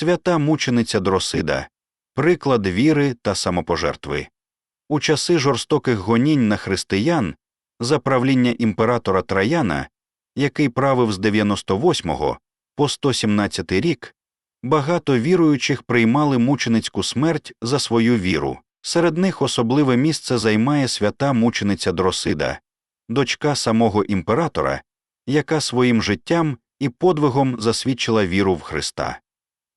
свята мучениця Дросида, приклад віри та самопожертви. У часи жорстоких гонінь на християн за правління імператора Траяна, який правив з 98 по 117 рік, багато віруючих приймали мученицьку смерть за свою віру. Серед них особливе місце займає свята мучениця Дросида, дочка самого імператора, яка своїм життям і подвигом засвідчила віру в Христа.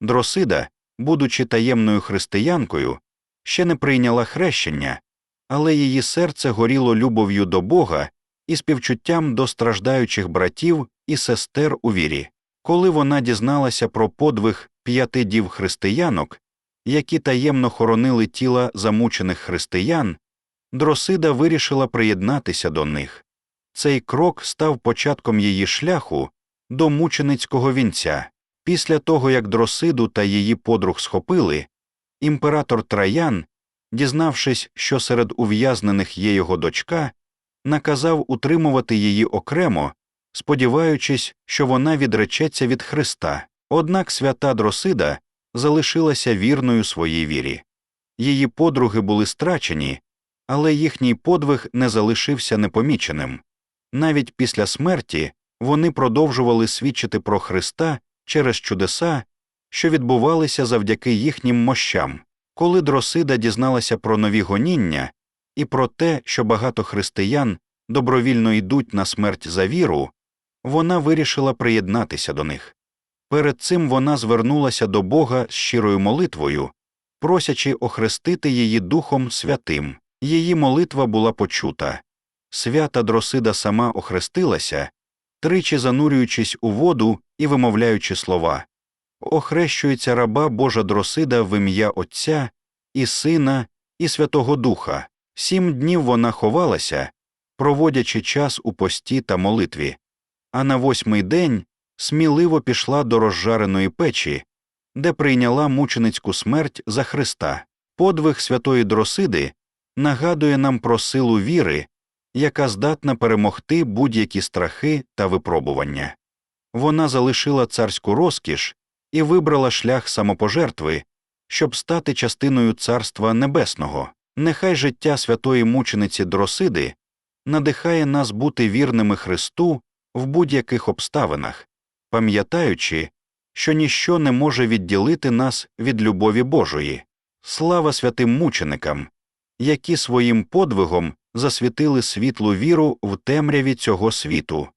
Дросида, будучи таємною християнкою, ще не прийняла хрещення, але її серце горіло любов'ю до Бога і співчуттям до страждаючих братів і сестер у вірі. Коли вона дізналася про подвиг п'яти дів християнок, які таємно хоронили тіла замучених християн, Дросида вирішила приєднатися до них. Цей крок став початком її шляху до мученицького вінця. Після того, як Дросиду та її подруг схопили, імператор Траян, дізнавшись, що серед ув'язнених є його дочка, наказав утримувати її окремо, сподіваючись, що вона відречеться від Христа. Однак свята Дросида залишилася вірною своїй вірі. Її подруги були страчені, але їхній подвиг не залишився непоміченим. Навіть після смерті вони продовжували свідчити про Христа через чудеса, що відбувалися завдяки їхнім мощам. Коли Дросида дізналася про нові гоніння і про те, що багато християн добровільно йдуть на смерть за віру, вона вирішила приєднатися до них. Перед цим вона звернулася до Бога з щирою молитвою, просячи охрестити її Духом Святим. Її молитва була почута. Свята Дросида сама охрестилася, тричі занурюючись у воду і вимовляючи слова Охрещується раба Божа Дросида в ім'я Отця і Сина, і Святого Духа. Сім днів вона ховалася, проводячи час у пості та молитві, а на восьмий день сміливо пішла до розжареної печі, де прийняла мученицьку смерть за Христа. Подвиг святої Дросиди нагадує нам про силу віри, яка здатна перемогти будь-які страхи та випробування. Вона залишила царську розкіш і вибрала шлях самопожертви, щоб стати частиною Царства Небесного. Нехай життя святої мучениці Дросиди надихає нас бути вірними Христу в будь-яких обставинах, пам'ятаючи, що ніщо не може відділити нас від любові Божої. Слава святим мученикам, які своїм подвигом засвітили світлу віру в темряві цього світу.